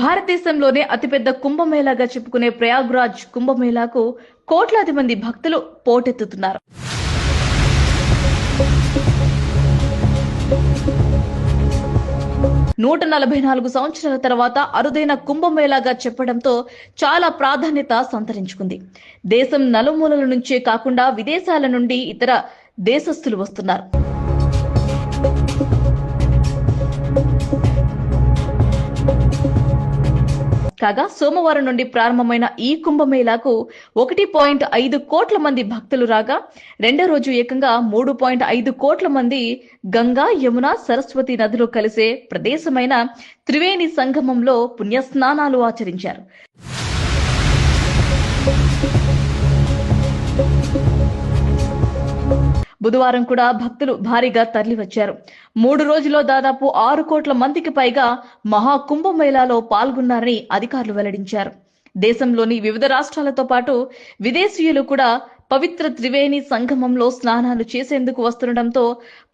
భారతదేశంలోనే అతిపెద్ద కుంభమేళాగా చెప్పుకునే ప్రయాగ్రాజ్ కుంభమేళాకు కోట్లాది మంది భక్తులు పోటెత్తుతున్నారు. నూట నలభై నాలుగు సంవత్సరాల తర్వాత అరుదైన కుంభమేళాగా చెప్పడంతో చాలా ప్రాధాన్యత సంతరించుకుంది. దేశం నలుమూలల నుంచే కాకుండా విదేశాల నుండి ఇతర దేశస్థులు వస్తున్నారు. కాగా సోమవారం నుండి ప్రారంభమైన ఈ కుంభమేళాకు ఒకటి పాయింట్ ఐదు కోట్ల మంది భక్తులు రాగా రెండో రోజు ఏకంగా మూడు పాయింట్ ఐదు కోట్ల మంది గంగా యమున సరస్వతి నదిలో కలిసే ప్రదేశమైన త్రివేణి సంగమంలో పుణ్యస్నానాలు ఆచరించారు. బుధవారం కూడా భక్తులు భారీగా తరలివచ్చారు. మూడు రోజుల్లో దాదాపు ఆరు కోట్ల మందికి పైగా మహా కుంభమేళాలో పాల్గొన్నారని అధికారులు వెల్లడించారు. దేశంలోని వివిధ రాష్ట్రాలతో పాటు విదేశీయులు కూడా పవిత్ర త్రివేణి సంగమంలో స్నానాలు చేసేందుకు వస్తుండటంతో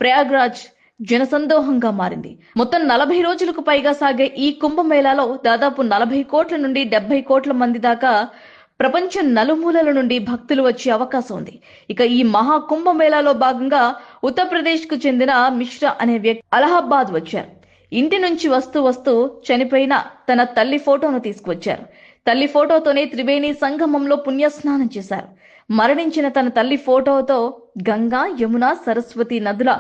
ప్రయాగ్రాజ్ జనసందోహంగా మారింది. మొత్తం నలభై రోజులకు పైగా సాగే ఈ కుంభమేళాలో దాదాపు నలభై కోట్ల నుండి డెబ్బై కోట్ల మంది దాకా ప్రపంచం నలుమూలల నుండి భక్తులు వచ్చే అవకాశం ఉంది. ఇక ఈ మహా కుంభమేళాలో భాగంగా ఉత్తరప్రదేశ్కు చెందిన మిశ్రా అనే వ్యక్తి అలహాబాద్ వచ్చారు. ఇంటి నుంచి వస్తూ వస్తూ చనిపోయిన తన తల్లి ఫోటోను తీసుకువచ్చారు. తల్లి ఫోటోతోనే త్రివేణి సంగమంలో పుణ్యస్నానం చేశారు. మరణించిన తన తల్లి ఫోటోతో గంగా యమున సరస్వతి నదుల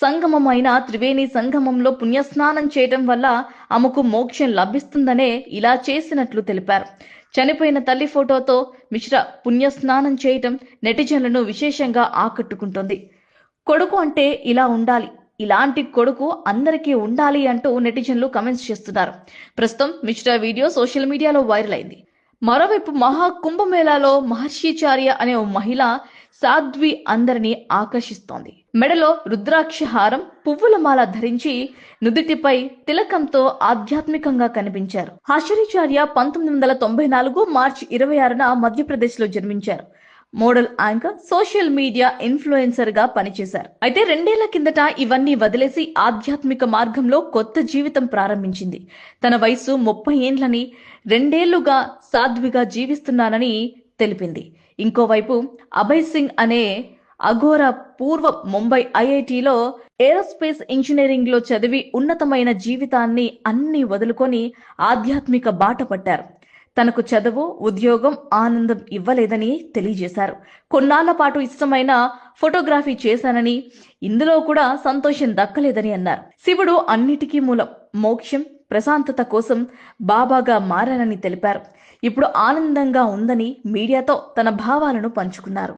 సంగమమైన త్రివేణి సంగమంలో పుణ్యస్నానం చేయటం వల్ల ఆమెకు మోక్షం లభిస్తుందనే ఇలా చేసినట్లు తెలిపారు. చనిపోయిన తల్లి ఫోటోతో మిశ్రా పుణ్యస్నానం చేయటం నెటిజన్లను విశేషంగా ఆకట్టుకుంటోంది. కొడుకు అంటే ఇలా ఉండాలి. ఇలాంటి కొడుకు అందరికీ ఉండాలి అంటూ నెటిజన్లు కమెంట్స్ చేస్తున్నారు. ప్రస్తుతం మిశ్రా వీడియో సోషల్ మీడియాలో వైరల్ అయింది. మరోవైపు మహా కుంభమేళాలో మహర్షిచార్య అనే ఓ మహిళ సాధ్వి అందరినీ ఆకర్షిస్తోంది. మెడలో రుద్రాక్ష హారం పువ్వుల మాల ధరించి నుదుటిపై తిలకంతో ఆధ్యాత్మికంగా కనిపించారు. ఆశ్చర్యచార్య పంతొమ్మిది వందల తొంభై నాలుగు మార్చి ఇరవై ఆరున మధ్యప్రదేశ్లో జన్మించారు. మోడల్ యాంకర్ సోషల్ మీడియా ఇన్ఫ్లుయెన్సర్గా పనిచేశారు. అయితే రెండేళ్ళ కిందట ఇవన్నీ వదిలేసి ఆధ్యాత్మిక మార్గంలో కొత్త జీవితం ప్రారంభించింది. తన వయసు ముప్పై ఏండ్లని రెండేళ్ళుగా సాధ్విగా జీవిస్తున్నానని తెలిపింది. ఇంకోవైపు అభయ్ సింగ్ అనే అఘోర పూర్వ ముంబై ఐఐటిలో ఏరోస్పేస్ ఇంజనీరింగ్లో చదివి ఉన్నతమైన జీవితాన్ని అన్ని వదులుకొని ఆధ్యాత్మిక బాట పట్టారు. తనకు చదువు ఉద్యోగం ఆనందం ఇవ్వలేదని తెలియజేశారు. కొన్నాళ్ళ పాటు ఇష్టమైన ఫోటోగ్రఫీ చేశానని ఇందులో కూడా సంతోషం దక్కలేదని అన్నారు. శివుడు అన్నిటికీ మూలం మోక్షం ప్రశాంతత కోసం బాబాగా మారానని తెలిపారు. ఇప్పుడు ఆనందంగా ఉందని మీడియాతో తన భావాలను పంచుకున్నారు.